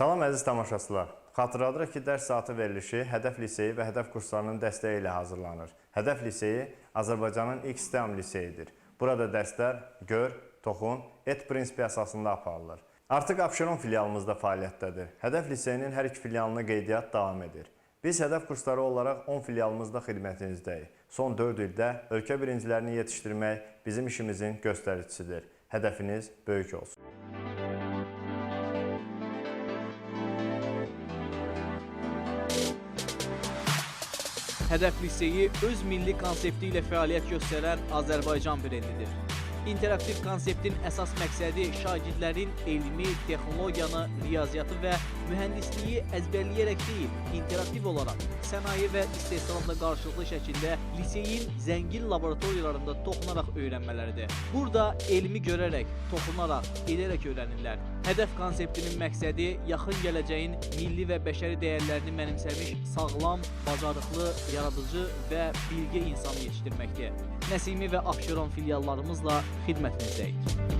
Salam əziz tamaşaçılar. Xatırladırıq ki, dərs saatı verilişi Hədəf Liseyi və Hədəf kurslarının dəstəyi ilə hazırlanır. Hədəf Liseyi Azərbaycanın ilk STEM liseyidir. Burada dərslər gör, toxun, et prinsipi əsasında aparılır. Artıq Abşeron filialımızda fəaliyyətdədir. Hədəf Liseyinin hər iki filialına qeydiyyat davam edir. Biz hədəf kursları olaraq 10 filialımızda xidmətinizdəyik. Son 4 ildə ölkə birincilərini yetişdirmək bizim işimizin göstəricisidir. Hədəfiniz böyük olsun. Hədəf liseyi öz milli konsepti ilə fəaliyyət göstərən Azərbaycan brendidir. İnteraktiv konseptin əsas məqsədi şagirdlərin elmi, texnologiyanı, riyaziyyatı və mühəndisliyi əzbərləyərək deyil, interaktiv olaraq sənaye və istehsalatla qarşılıqlı şəkildə liseyin zəngin laboratoriyalarında toxunaraq öyrənmələridir. Burada elmi görərək, toxunaraq, edərək öyrənirlər. Hədəf konseptinin məqsədi yaxın gələcəyin milli və bəşəri dəyərlərini mənimsəmiş sağlam, bacarıqlı, yaradıcı və bilgə insan yetişdirməkdir. Nəsimi və Abşeron filiallarımızla xidmətinizdəyik.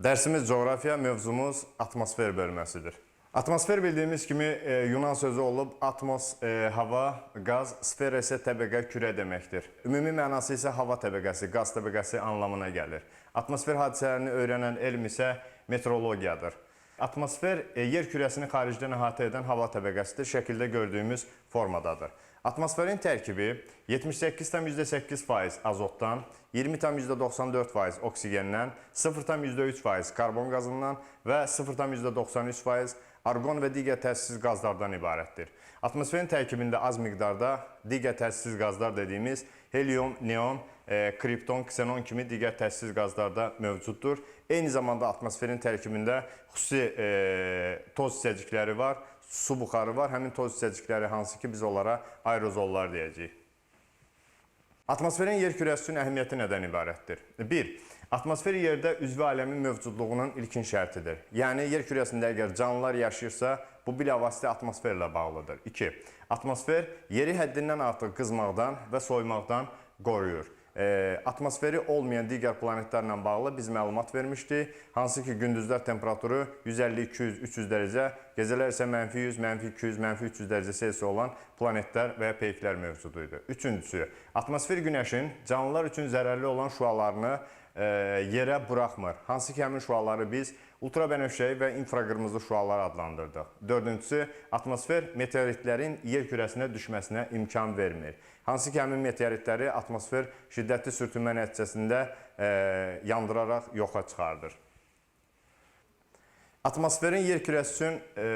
Dərsimiz coğrafiya, mövzumuz atmosfer bölməsidir. Atmosfer bildiyimiz kimi e, Yunan sözü olub atmos e, hava, qaz, sfer isə təbəqə kürə deməkdir. Ümumi mənası isə hava təbəqəsi, qaz təbəqəsi anlamına gəlir. Atmosfer hadisələrini öyrənən elm isə meteorologiyadır. Atmosfer e, yer kürəsini xaricdən əhatə edən hava təbəqəsidir, şəkildə gördüyümüz formadadır. Atmosferin tərkibi 78,8% azotdan, 20,94% oksigəndən, 0,3% karbon qazından və 0,93% argon və digər təsirsiz qazlardan ibarətdir. Atmosferin tərkibində az miqdarda digər təsirsiz qazlar dediyimiz helium, neon, e, kripton, ksenon kimi digər təsirsiz qazlar da mövcuddur. Eyni zamanda atmosferin tərkibində xüsusi e, toz hissəcikləri var, su buxarı var. Həmin toz hissəcikləri hansı ki biz onlara aerozollar deyəcəyik. Atmosferin yer kürəsi üçün əhəmiyyəti nədən ibarətdir? 1. Atmosfer yerdə üzvü aləmin mövcudluğunun ilkin şərtidir. Yəni yer kürəsində əgər canlılar yaşayırsa, bu bilavasitə atmosferlə bağlıdır. 2. Atmosfer yeri həddindən artıq qızmaqdan və soyumaqdan qoruyur. E, atmosferi olmayan digər planetlərlə bağlı biz məlumat vermişdik. Hansı ki, gündüzlər temperaturu 150, 200, 300 dərəcə, gecələr isə mənfi 100, mənfi 200, mənfi 300 dərəcə Selsi olan planetlər və ya peyklər mövcud idi. Üçüncüsü, atmosfer günəşin canlılar üçün zərərli olan şüalarını e, yerə buraxmır. Hansı ki, həmin şüaları biz ultrabənövşəyi və infraqırmızı şüalar adlandırdıq. Dördüncüsü, atmosfer meteoritlərin yer kürəsinə düşməsinə imkan vermir. Hansı ki, həmin meteoritləri atmosfer şiddətli sürtünmə nəticəsində e, yandıraraq yoxa çıxardır. Atmosferin yer kürəsi üçün e,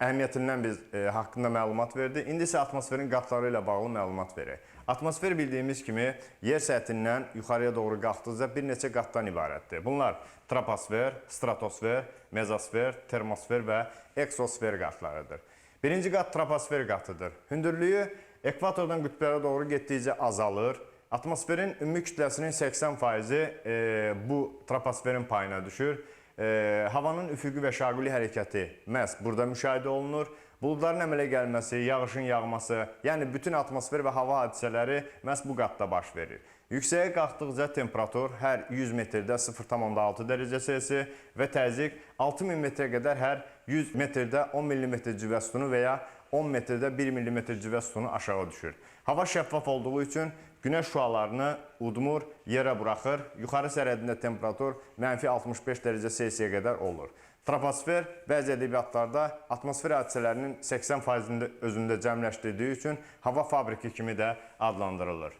əhəmiyyətindən biz e, haqqında məlumat verdik. İndi isə atmosferin qatları ilə bağlı məlumat verək. Atmosfer bildiyimiz kimi yer səthindən yuxarıya doğru qalxdıqca bir neçə qatdan ibarətdir. Bunlar troposfer, stratosfer, mezosfer, termosfer və eksosfer qatlarıdır. Birinci qat troposfer qatıdır. Hündürlüyü ekvatordan qütblərə doğru getdikcə azalır. Atmosferin ümumi kütləsinin 80%-i e, bu troposferin payına düşür. E, havanın üfüqi və şaquli hərəkəti məhz burada müşahidə olunur. Buludların əmələ gəlməsi, yağışın yağması, yəni bütün atmosfer və hava hadisələri məhz bu qatda baş verir. Yüksəyə qalxdıqca temperatur hər 100 metrdə 0,6 dərəcə Selsi və təzyiq 6000 metrə qədər hər 100 metrdə 10 mm civə sütunu və ya 10 metrdə 1 mm civə sütunu aşağı düşür. Hava şəffaf olduğu üçün günəş şüalarını udmur, yerə buraxır. Yuxarı sərhədində temperatur mənfi 65 dərəcə Selsiyə qədər olur. Troposfer bəzi ədəbiyyatlarda atmosfer hadisələrinin 80%-ni özündə cəmləşdirdiyi üçün hava fabriki kimi də adlandırılır.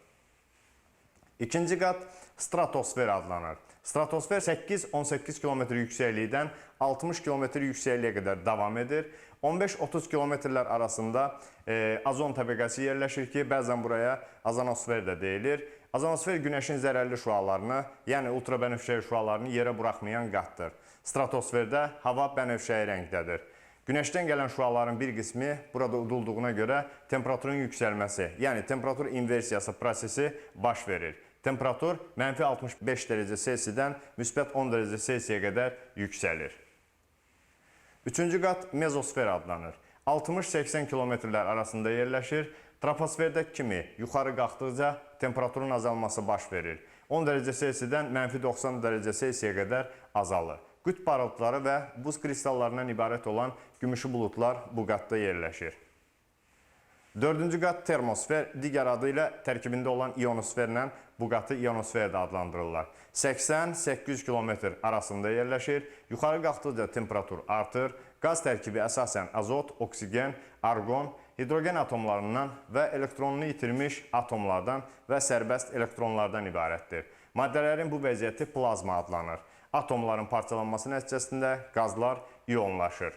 İkinci qat stratosfer adlanır. Stratosfer 8-18 km yüksəklikdən 60 km yüksəkliyə qədər davam edir. 15-30 kilometrlər arasında e, azon təbəqəsi yerləşir ki, bəzən buraya azonosfer də deyilir. Azonosfer günəşin zərərli şüalarını, yəni ultrabənövşəyi şüalarını yerə buraxmayan qatdır. Stratosferdə hava bənövşəyi rəngdədir. Günəşdən gələn şüaların bir qismi burada udulduğuna görə temperaturun yüksəlməsi, yəni temperatur inversiyası prosesi baş verir. Temperatur mənfi 65 dərəcə Selsidən müsbət 10 dərəcə Selsiyə qədər yüksəlir. Üçüncü qat mezosfer adlanır. 60-80 kilometrlər arasında yerləşir. Troposferdə kimi yuxarı qalxdıqca temperaturun azalması baş verir. 10 dərəcə Selsidən mənfi 90 dərəcə Selsiyə qədər azalır. Qütb parıltıları və buz kristallarından ibarət olan gümüşü buludlar bu qatda yerləşir. Dördüncü qat termosfer, digər adı ilə tərkibində olan ionosferlə bu qatı ionosfer də adlandırırlar. 80-800 km arasında yerləşir. Yuxarı qalxdıqca temperatur artır. Qaz tərkibi əsasən azot, oksigen, argon, hidrogen atomlarından və elektronunu itirmiş atomlardan və sərbəst elektronlardan ibarətdir. Maddələrin bu vəziyyəti plazma adlanır. Atomların parçalanması nəticəsində qazlar iyonlaşır.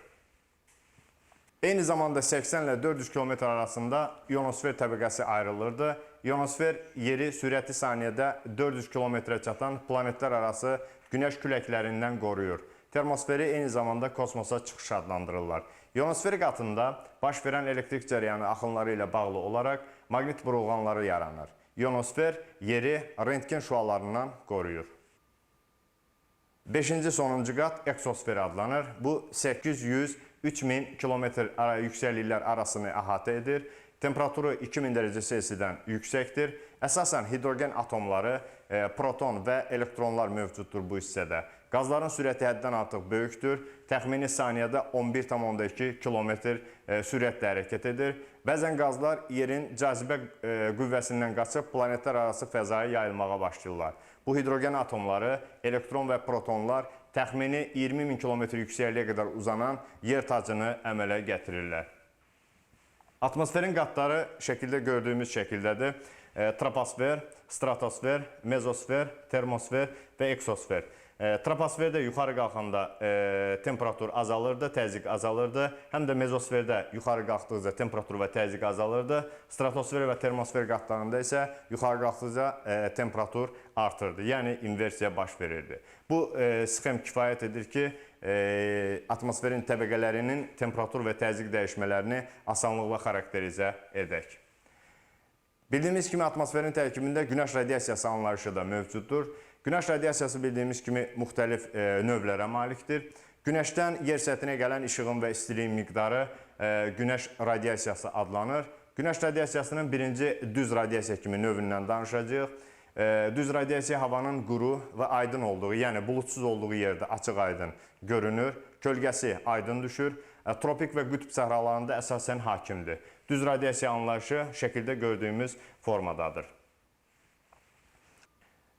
Eyni zamanda 80 ilə 400 km arasında ionosfer təbəqəsi ayrılırdı. Ionosfer yeri sürəti saniyədə 400 km-ə çatan planetlər arası günəş küləklərindən qoruyur. Termosferi eyni zamanda kosmosa çıxış adlandırırlar. Ionosfer qatında baş verən elektrik cərəyanı axınları ilə bağlı olaraq maqnit burulğanları yaranır. Ionosfer yeri rentgen şüalarından qoruyur. Beşinci sonuncu qat eksosfer adlanır. Bu 800-3000 kilometr ara yüksəkliklər arasını əhatə edir. Temperaturu 2000 dərəcə Selsidən yüksəkdir. Əsasən hidrogen atomları, e, proton və elektronlar mövcuddur bu hissədə. Qazların sürəti həddən artıq böyükdür. Təxmini saniyədə 11,2 km e, sürətlə hərəkət edir. Bəzən qazlar yerin cazibə e, qüvvəsindən qaçıb planetlər arası fəzaya yayılmağa başlayırlar. Bu hidrogen atomları, elektron və protonlar təxmini 20 min kilometr yüksəkliyə qədər uzanan yer tacını əmələ gətirirlər. Atmosferin qatları şəkildə gördüyümüz şəkildədir. E, troposfer, stratosfer, mezosfer, termosfer və eksosfer. Troposferdə yuxarı qalxanda e, temperatur azalırdı, təzyiq azalırdı. Həm də mezosferdə yuxarı qalxdıqca temperatur və təzyiq azalırdı. Stratosfer və termosfer qatlarında isə yuxarı qalxdıqca e, temperatur artırdı. Yəni inversiya baş verirdi. Bu e, sxem kifayət edir ki, atmosferin təbəqələrinin temperatur və təzyiq dəyişmələrini asanlıqla xarakterizə edək. Bildiyimiz kimi atmosferin tərkibində günəş radiasiyası anlayışı da mövcuddur. Günəş radiasiyası bildiyimiz kimi müxtəlif e, növlərə malikdir. Günəşdən yer səthinə gələn işığın və istiliyin miqdarı e, günəş radiasiyası adlanır. Günəş radiasiyasının birinci düz radiasiya kimi növündən danışacağıq. E, düz radiasiya havanın quru və aydın olduğu, yəni bulutsuz olduğu yerdə açıq-aydın görünür. Kölgəsi aydın düşür. Tropik və qütb səhralarında əsasən hakimdir. Düz radiasiya anlayışı şəkildə gördüyümüz formadadır.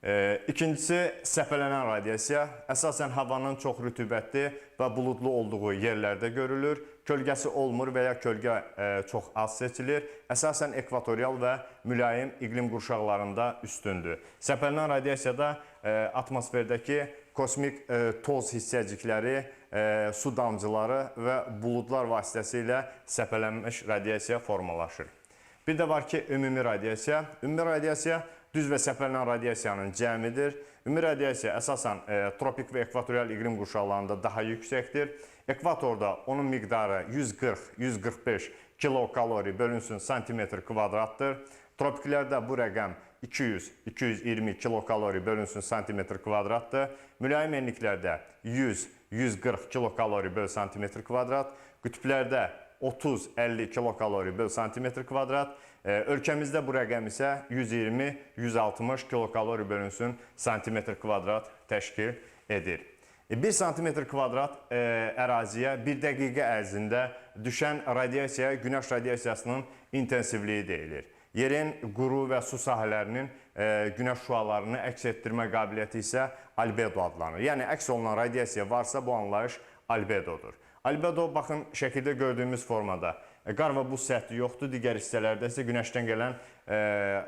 E, İkincisi səpələnən radiasiya əsasən havanın çox rütubətli və buludlu olduğu yerlərdə görülür. Kölgəsi olmur və ya kölgə e, çox az seçilir. Əsasən ekvatorial və mülayim iqlim qurşaqlarında üstündür. Səpələnən radiyasiyada e, atmosferdəki kosmik e, toz hissəcikləri, su damcıları və buludlar vasitəsilə səpələnmiş radiasiya formalaşır. Bir də var ki, ümumi radiasiya. Ümumi radiasiya düz və səpələnən radiasiyanın cəmidir. Ümumi radiasiya əsasən e, tropik və ekvatorial iqlim qurşaqlarında daha yüksəkdir. Ekvatorda onun miqdarı 140-145 kilokalori bölünsün santimetr kvadratdır. Tropiklərdə bu rəqəm 200-220 kilokalori bölünsün santimetr kvadratdır. Mülayim enliklərdə 100-140 kilokalori böl santimetr kvadrat. Qütblərdə 30-50 kilokalori böl santimetr kvadrat. E, Ölkəmizdə bu rəqəm isə 120-160 kilokalori bölünsün santimetr kvadrat təşkil edir. 1 santimetr kvadrat e, əraziyə 1 dəqiqə ərzində düşən radiasiya günəş radiasiyasının intensivliyi deyilir. Yerin quru və su sahələrinin e, günəş şüalarını əks etdirmə qabiliyyəti isə albedo adlanır. Yəni əks olunan radiasiya varsa bu anlayış albedodur. Albedo baxın şəkildə gördüyümüz formada. E, Qar və buz səthi yoxdur. Digər hissələrdə isə günəşdən gələn e,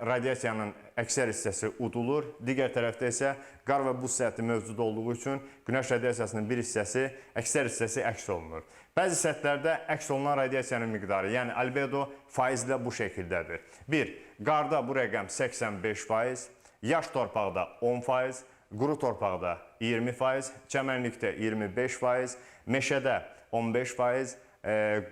radiasiyanın əksər hissəsi udulur. Digər tərəfdə isə qar və buz səthi mövcud olduğu üçün günəş radiasiyasının bir hissəsi, əksər hissəsi əks olunur. Bəzi səthlərdə əks olunan radiasiyanın miqdarı, yəni albedo faizlə bu şəkildədir. 1. Qarda bu rəqəm 85%, yaş torpaqda 10%, quru torpaqda 20%, çəmənlikdə 25%, meşədə 15%, e,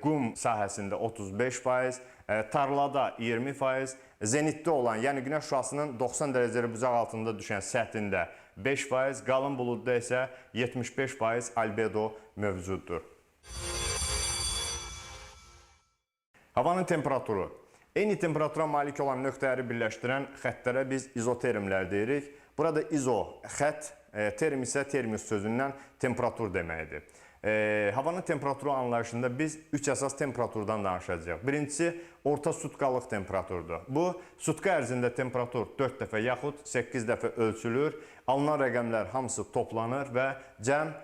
qum sahəsində 35%, e, tarlada 20%, zenitdə olan, yəni günəş şüasının 90 dərəcəli bucaq altında düşən səthində 5%, qalın buludda isə 75% albedo mövcuddur. Havanın temperaturu. Eyni temperatura malik olan nöqtələri birləşdirən xəttlərə biz izotermlər deyirik. Burada izo xətt, e, term isə termius sözündən temperatur deməkdir. E, havanın temperaturu anlayışında biz üç əsas temperaturdan danışacağıq. Birincisi orta sutkalıq temperaturdur. Bu sutka ərzində temperatur 4 dəfə yaxud 8 dəfə ölçülür. Alınan rəqəmlər hamısı toplanır və cəm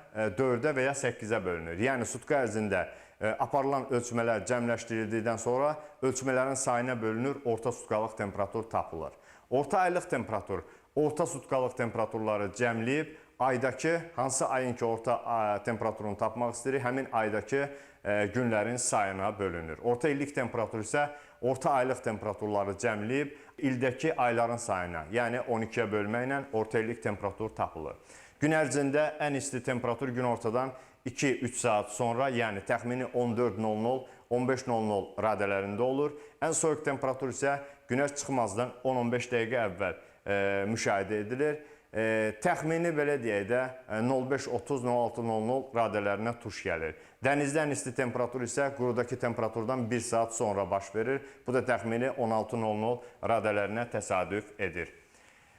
4-ə və ya 8-ə bölünür. Yəni sutka ərzində e, aparılan ölçmələr cəmləşdirildikdən sonra ölçmələrin sayına bölünür, orta sutkalıq temperatur tapılır. Orta aylıq temperatur, orta sutkalıq temperaturları cəmləyib aydakı hansı ayın ki orta temperaturunu tapmaq istəyirik, həmin aydakı e, günlərin sayına bölünür. Orta illik temperatur isə orta aylıq temperaturları cəmləyib ildəki ayların sayına, yəni 12-yə bölməklə orta illik temperatur tapılır. Gün ərzində ən isti temperatur gün ortadan 2-3 saat sonra, yəni təxmini 14:00, 15:00 radələrində olur. Ən soyuq temperatur isə günəş çıxmazdan 10-15 dəqiqə əvvəl e, müşahidə edilir. E, təxmini belə deyək də e, 05:30-06:00 radələrinə tuş gəlir. Dənizdə ən isti temperatur isə qurudakı temperaturdan 1 saat sonra baş verir. Bu da təxmini 16:00 radələrinə təsadüf edir.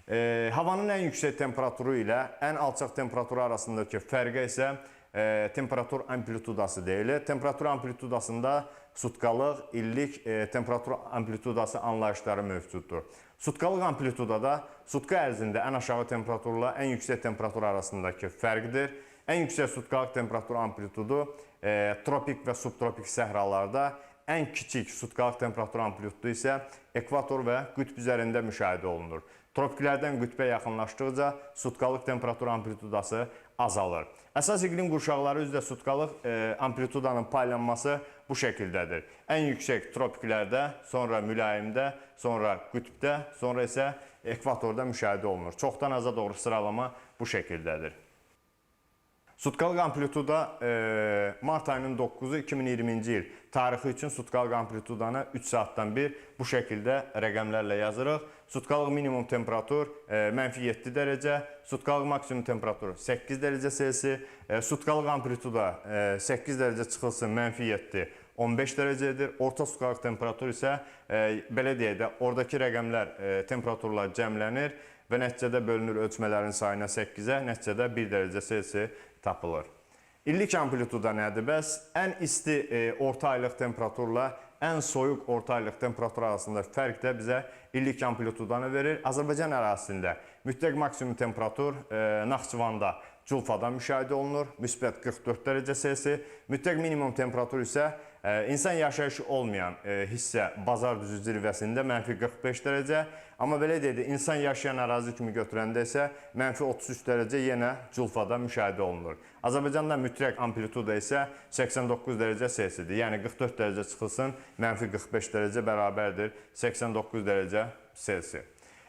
E, havanın ən yüksək temperaturu ilə ən alçaq temperaturu arasındakı fərqə isə e, temperatur amplitudası deyilir. Temperatur amplitudasında sutkalıq, illik e, temperatur amplitudası anlayışları mövcuddur. Sutkalıq amplitudada sutka ərzində ən aşağı temperaturla ən yüksək temperatur arasındakı fərqdir. Ən yüksək sutkalıq temperatur amplitudu e, tropik və subtropik səhralarda, ən kiçik sutkalıq temperatur amplitudu isə ekvator və qütb üzərində müşahidə olunur. Tropiklərdən qütbə yaxınlaşdıqca sutkalıq temperatur amplitudası azalır. Əsas iqlim qurşaqları üzrə sutkalıq e, amplitudanın paylanması bu şəkildədir. Ən yüksək tropiklərdə, sonra mülayimdə, sonra qütbdə, sonra isə ekvatorda müşahidə olunur. Çoxdan aza doğru sıralama bu şəkildədir. Sutkalıq amplituda e, mart ayının 9-u 2020-ci il tarixi üçün sutkalıq amplitudanı 3 saatdan bir bu şəkildə rəqəmlərlə yazırıq. Sutkalıq minimum temperatur e, mənfi 7 dərəcə, sutkalıq maksimum temperatur 8 dərəcə Selsi, e, sutkalıq amplituda e, 8 dərəcə çıxılsın mənfi 7 15 dərəcədir. Orta sutkalıq temperatur isə e, belə deyək də oradakı rəqəmlər e, temperaturlar cəmlənir və nəticədə bölünür ölçmələrin sayına 8-ə, nəticədə 1 dərəcə Selsi tapılır. İllik amplituda nədir? Bəs ən isti e, orta aylıq temperaturla ən soyuq orta aylıq temperatur arasında fərq də bizə illik amplitudanı verir. Azərbaycan ərazisində mütləq maksimum temperatur e, Naxçıvanda Culfada müşahidə olunur, müsbət 44 dərəcə Selsi. Mütləq minimum temperatur isə insan yaşayışı olmayan e, hissə Bazar düzü zirvəsində mənfi 45 dərəcə. Amma belə deyək insan yaşayan ərazi kimi götürəndə isə mənfi 33 dərəcə yenə Culfada müşahidə olunur. Azərbaycanda mütləq amplituda isə 89 dərəcə Selsidir. Yəni 44 dərəcə çıxılsın, mənfi 45 dərəcə bərabərdir 89 dərəcə Selsi.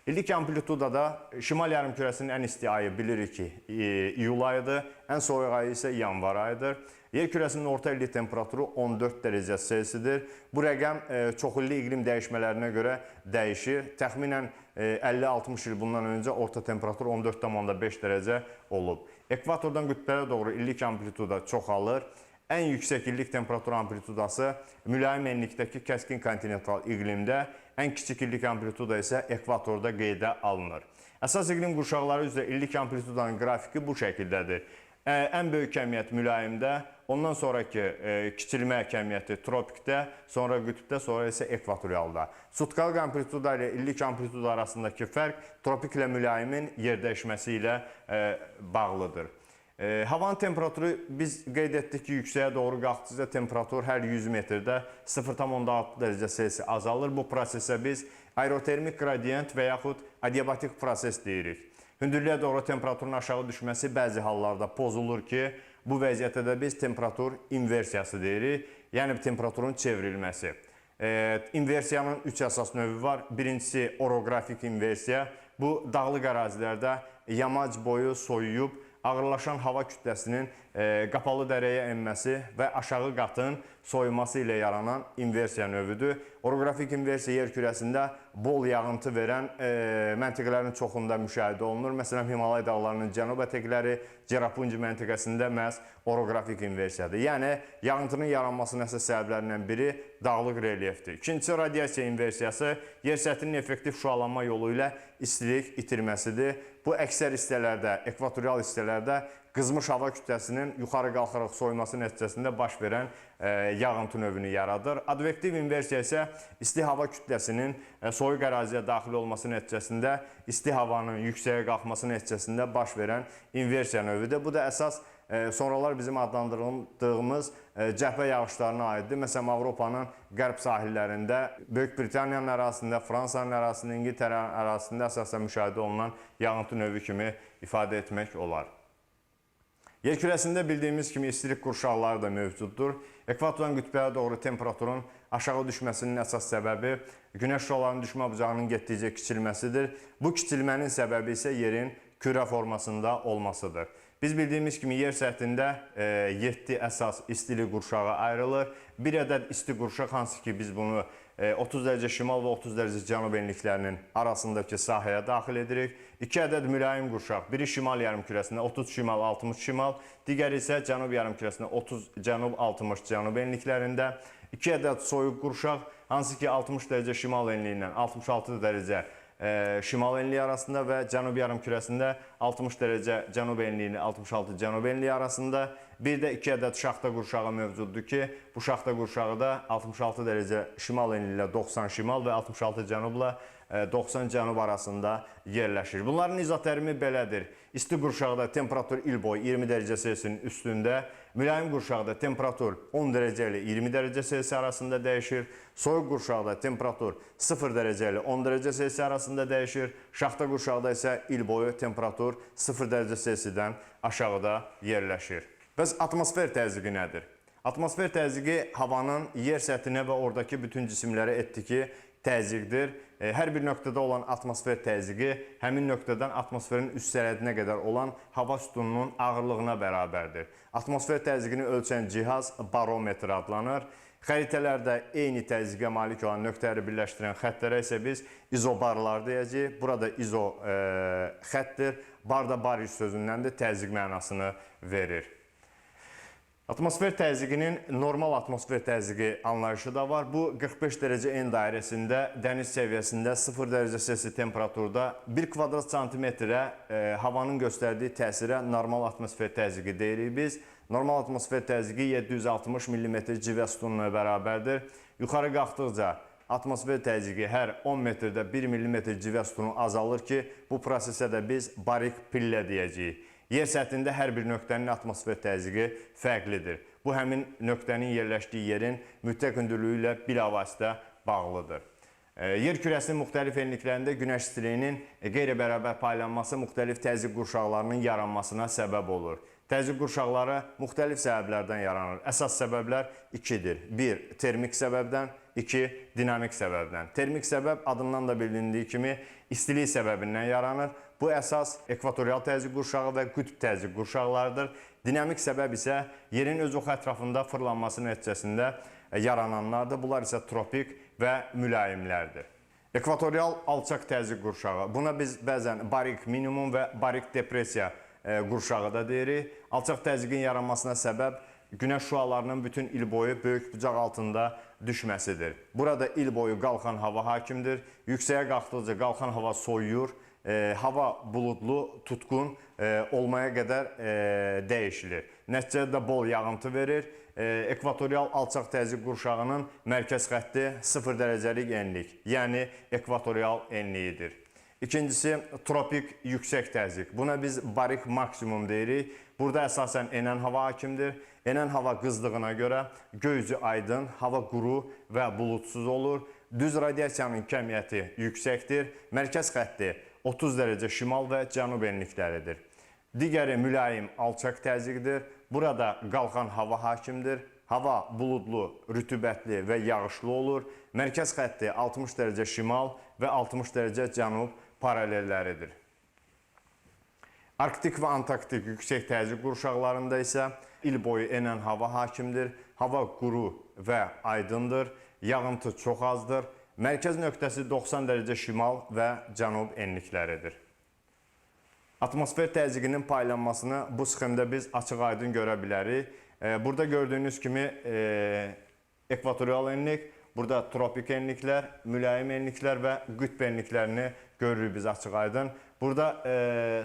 İllik amplitudada şimal yarımkürəsinin ən isti ayı bilirik ki, e, iyul ayıdır. Ən soyuq ayı isə yanvar ayıdır. Yer kürəsinin orta illik temperaturu 14 dərəcə Selsidir. Bu rəqəm e, çoxillik iqlim dəyişmələrinə görə dəyişir. Təxminən e, 50-60 il bundan öncə orta temperatur 14,5 dərəcə olub. Ekvatordan qütblərə doğru illik amplituda çoxalır. Ən yüksək illik temperatur amplitudası mülayim enlikdəki kəskin kontinental iqlimdə, ən kiçik illik amplituda isə ekvatorda qeydə alınır. Əsas iqlim qurşaqları üzrə illik amplitudanın qrafiki bu şəkildədir. Ən böyük kəmiyyət mülayimdə, ondan sonraki kiçilmə kəmiyyəti tropikdə, sonra qütbdə, sonra isə ekvatorialda. Sutkalıq amplituda ilə illik amplituda arasındakı fərq tropik ilə mülayimin yer dəyişməsi ilə bağlıdır. E, havanın temperaturu biz qeyd etdik ki, yüksəyə doğru qalxdıqca temperatur hər 100 metrdə 0,6 dərəcə Selsi azalır. Bu prosesə biz aerotermik qradiyent və yaxud adiabatik proses deyirik. Hündürlüyə doğru temperaturun aşağı düşməsi bəzi hallarda pozulur ki, bu vəziyyətə də biz temperatur inversiyası deyirik, yəni temperaturun çevrilməsi. E, inversiyanın üç əsas növü var. Birincisi oroqrafik inversiya. Bu dağlıq ərazilərdə yamac boyu soyuyub ağırlaşan hava kütləsinin e, qapalı dərəyə enməsi və aşağı qatın soyuması ilə yaranan inversiya növüdür. Oroqrafik inversiya yer kürəsində bol yağıntı verən e, məntəqələrin çoxunda müşahidə olunur. Məsələn, Himalay dağlarının cənub ətəkləri, Cerapunci məntəqəsində məhz oroqrafik inversiyadır. Yəni, yağıntının yaranmasının əsas səbəblərindən biri dağlıq relyefdir. İkincisi, radiasiya inversiyası yer səthinin effektiv şüalanma yolu ilə istilik itirməsidir. Bu əksər hissələrdə, ekvatorial hissələrdə qızmış hava kütləsinin yuxarı qalxaraq soyuması nəticəsində baş verən e, yağıntı növünü yaradır. Advektiv inversiya isə isti hava kütləsinin e, soyuq əraziyə daxil olması nəticəsində isti havanın yüksəyə qalxması nəticəsində baş verən inversiya növüdür. Bu da əsas sonralar bizim adlandırdığımız e, cəhbə yağışlarına aiddir. Məsələn, Avropanın qərb sahillərində, Böyük Britaniyanın ərazisində, Fransanın ərazisində, İngiltərə ərazisində əsasən müşahidə olunan yağıntı növü kimi ifadə etmək olar. Yer kürəsində bildiyimiz kimi istilik qurşaqları da mövcuddur. Ekvatordan qütbəyə doğru temperaturun aşağı düşməsinin əsas səbəbi günəş şüalarının düşmə bucağının getdikcə kiçilməsidir. Bu kiçilmənin səbəbi isə yerin kürə formasında olmasıdır. Biz bildiyimiz kimi yer səthində 7 əsas istilik qurşağı ayrılır. Bir ədəd isti qurşaq hansı ki biz bunu e, 30 dərəcə şimal və 30 dərəcə cənub enliklərinin arasındakı sahəyə daxil edirik. 2 ədəd mülayim qurşaq, biri şimal yarımkürəsində 30 şimal, 60 şimal, digəri isə cənub yarımkürəsində 30 cənub, 60 cənub enliklərində. 2 ədəd soyuq qurşaq, hansı ki 60 dərəcə şimal enliyindən 66 dərəcə e, şimal enliyi arasında və cənub yarımkürəsində 60 dərəcə cənub enliyi, 66 cənub enliyi arasında. Bir də 2 ədəd şaxta qurşağı mövcuddur ki, bu şaxta qurşağı da 66 dərəcə şimal enliyi ilə 90 şimal və 66 cənubla e, 90 cənub arasında yerləşir. Bunların izotermi belədir. İsti qurşaqda temperatur il boyu 20 dərəcə Selsiyin üstündə, mülayim qurşaqda temperatur 10 dərəcə ilə 20 dərəcə Selsi arasında dəyişir. Soyuq qurşaqda temperatur 0 dərəcə ilə 10 dərəcə Selsi arasında dəyişir. Şaxta qurşaqda isə il boyu temperatur 0 dərəcə Selsidən aşağıda yerləşir. Bəs atmosfer təzyiqi nədir? Atmosfer təzyiqi havanın yer səthinə və oradakı bütün cisimlərə etdiki təzyiqdir. E, Hər bir nöqtədə olan atmosfer təzyiqi həmin nöqtədən atmosferin üst sərhədinə qədər olan hava sütununun ağırlığına bərabərdir. Atmosfer təzyiqini ölçən cihaz barometr adlanır. Xəritələrdə eyni təzyiqə malik olan nöqtələri birləşdirən xəttlərə isə biz izobarlar deyəcəyik. Burada izo e, xəttdir. Bar da bariz sözündəndir, təzyiq mənasını verir. Atmosfer təzyiqinin normal atmosfer təzyiqi anlayışı da var. Bu 45 dərəcə en dairəsində dəniz səviyyəsində 0 dərəcə Selsi temperaturda 1 kvadrat santimetrə e, havanın göstərdiyi təsirə normal atmosfer təzyiqi deyirik biz. Normal atmosfer təzyiqi 760 mm civə sütununa bərabərdir. Yuxarı qalxdıqca atmosfer təzyiqi hər 10 metrdə 1 mm civə sütunu azalır ki, bu prosesə də biz barik pillə deyəcəyik. Yer səthində hər bir nöqtənin atmosfer təzyiqi fərqlidir. Bu həmin nöqtənin yerləşdiyi yerin mütləq hündürlüyü ilə bilavasitə bağlıdır. E, Yer kürəsinin müxtəlif enliklərində günəş istiliyinin qeyri-bərabər paylanması müxtəlif təzyiq qurşaqlarının yaranmasına səbəb olur. Təzyiq qurşaqları müxtəlif səbəblərdən yaranır. Əsas səbəblər ikidir. 1. Termik səbəbdən, 2. Dinamik səbəbdən. Termik səbəb adından da bilindiyi kimi istilik səbəbindən yaranır. Bu əsas ekvatorial təzyiq qurşağı və qütb təzyiq qurşaqlarıdır. Dinamik səbəb isə yerin öz oxu ətrafında fırlanması nəticəsində yarananlardır. Bunlar isə tropik və mülayimlərdir. Ekvatorial alçaq təzyiq qurşağı. Buna biz bəzən barik minimum və barik depressiya e, qurşağı da deyirik. Alçaq təzyiqin yaranmasına səbəb günəş şüalarının bütün il boyu böyük bucaq altında düşməsidir. Burada il boyu qalxan hava hakimdir. Yüksəyə qalxdıqca qalxan hava soyuyur. E, hava buludlu, tutqun e, olmaya qədər e, dəyişilir. Nəticədə də bol yağıntı verir. E, ekvatorial alçaq təzyiq qurşağının mərkəz xətti 0 dərəcəlik enlik, yəni ekvatorial enliyidir. İkincisi tropik yüksək təzyiq. Buna biz barik maksimum deyirik. Burada əsasən enən hava hakimdir. Enən hava qızdığına görə göyüzü aydın, hava quru və buludsuz olur. Düz radiasiyanın kəmiyyəti yüksəkdir. Mərkəz xətti 30 dərəcə şimal və cənub enlikləridir. Digəri mülayim alçaq təzyiqdir. Burada qalxan hava hakimdir. Hava buludlu, rütubətli və yağışlı olur. Mərkəz xətti 60 dərəcə şimal və 60 dərəcə cənub paralelləridir. Arktik və Antarktik yüksək təzyiq qurşaqlarında isə il boyu enən hava hakimdir. Hava quru və aydındır. Yağıntı çox azdır. Mərkəz nöqtəsi 90 dərəcə şimal və cənub enlikləridir. Atmosfer təzyiqinin paylanmasını bu sxemdə biz açıq-aydın görə bilərik. E, Burada gördüyünüz kimi e, ekvatorial enlik, burada tropik enliklər, mülayim enliklər və qütb enliklərini görürük biz açıq-aydın. Burada e,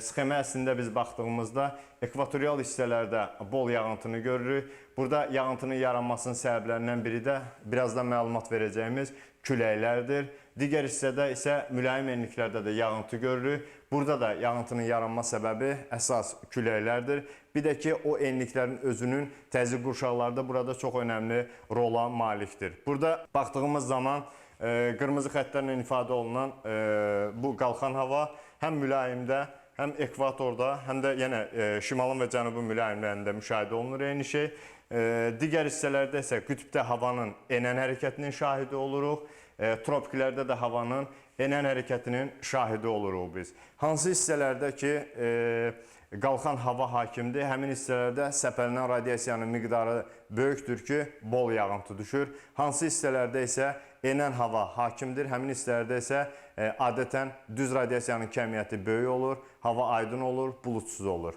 sxemə əslində biz baxdığımızda ekvatorial hissələrdə bol yağıntını görürük. Burada yağıntının yaranmasının səbəblərindən biri də birazdan məlumat verəcəyimiz küləklərdir. Digər hissədə isə mülayim enliklərdə də yağıntı görürük. Burada da yağıntının yaranma səbəbi əsas küləklərdir. Bir də ki, o enliklərin özünün təzyiq qurşaqlarda burada çox önəmli rola malikdir. Burada baxdığımız zaman e, qırmızı xəttlərlə ifadə olunan e, bu qalxan hava həm mülayimdə, həm ekvatorda, həm də yenə e, şimalın və cənubun mülayimlərində müşahidə olunur eyni şey. E, digər hissələrdə isə qütbdə havanın enən hərəkətinin şahidi oluruq. E, tropiklərdə də havanın enən hərəkətinin şahidi oluruq biz. Hansı hissələrdə ki, qalxan hava hakimdir, həmin hissələrdə səpələnən radiasiyanın miqdarı böyükdür ki, bol yağıntı düşür. Hansı hissələrdə isə enən hava hakimdir, həmin hissələrdə isə adətən düz radiasiyanın kəmiyyəti böyük olur, hava aydın olur, bulutsuz olur.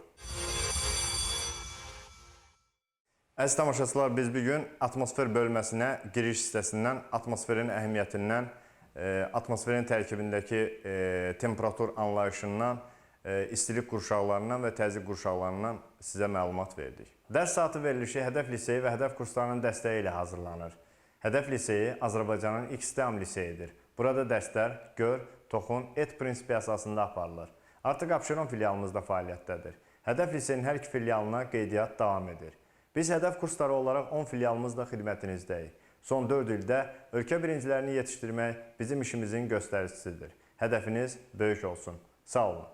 Əziz tamaşaçılar, biz bu gün atmosfer bölməsinə giriş hissəsindən, atmosferin əhəmiyyətindən, e, atmosferin tərkibindəki e, temperatur anlayışından, e, istilik qurşaqlarından və təzyiq qurşaqlarından sizə məlumat verdik. Dərs saatı verilişi Hədəf Liseyi və Hədəf kurslarının dəstəyi ilə hazırlanır. Hədəf Liseyi Azərbaycanın ilk STEM liseyidir. Burada dərslər gör, toxun, et prinsipi əsasında aparılır. Artıq Abşeron filialımızda fəaliyyətdədir. Hədəf Liseyin hər iki filialına qeydiyyat davam edir. Biz hədəf kursları olaraq 10 filialımızla xidmətinizdəyik. Son 4 ildə ölkə birincilərini yetişdirmək bizim işimizin göstəricisidir. Hədəfiniz böyük olsun. Sağ olun.